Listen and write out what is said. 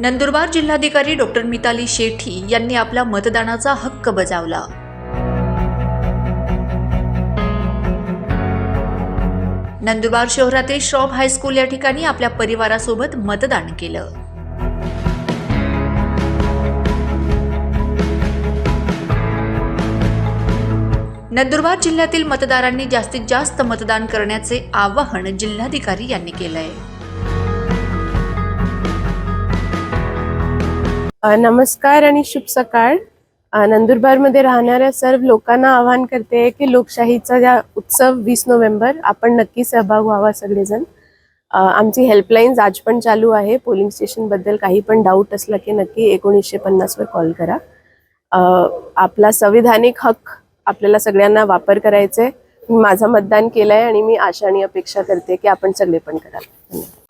नंदुरबार जिल्हाधिकारी डॉक्टर मिताली शेठी यांनी आपला मतदानाचा हक्क बजावला. नंदुरबार शहरातील श्रॉफ हायस्कूल या ठिकाणी आपल्या परिवारासोबत मतदान केलं. नंदुरबार जिल्ह्यातील मतदारांनी जास्तीत जास्त मतदान करण्याचे आवाहन जिल्हाधिकारी यांनी केलं नमस्कार आणि शुभ सकाळ. नंदुरबारमध्ये राहणाऱ्या सर्व लोकांना आवाहन करते की लोकशाहीचा ज्या उत्सव वीस नोव्हेंबर आपण नक्की सहभाग व्हावा सगळेजण. आमची हेल्पलाईन्स आज पण चालू आहे. पोलिंग स्टेशनबद्दल काही पण डाऊट असला की नक्की एकोणीसशे पन्नासवर कॉल करा. आपला संविधानिक हक आपल्याला सगळ्यांना वापर करायचा आहे माझं मतदान केलं आहे आणि मी आशा आणि अपेक्षा करते की आपण सगळे पण कराल. धन्यवाद.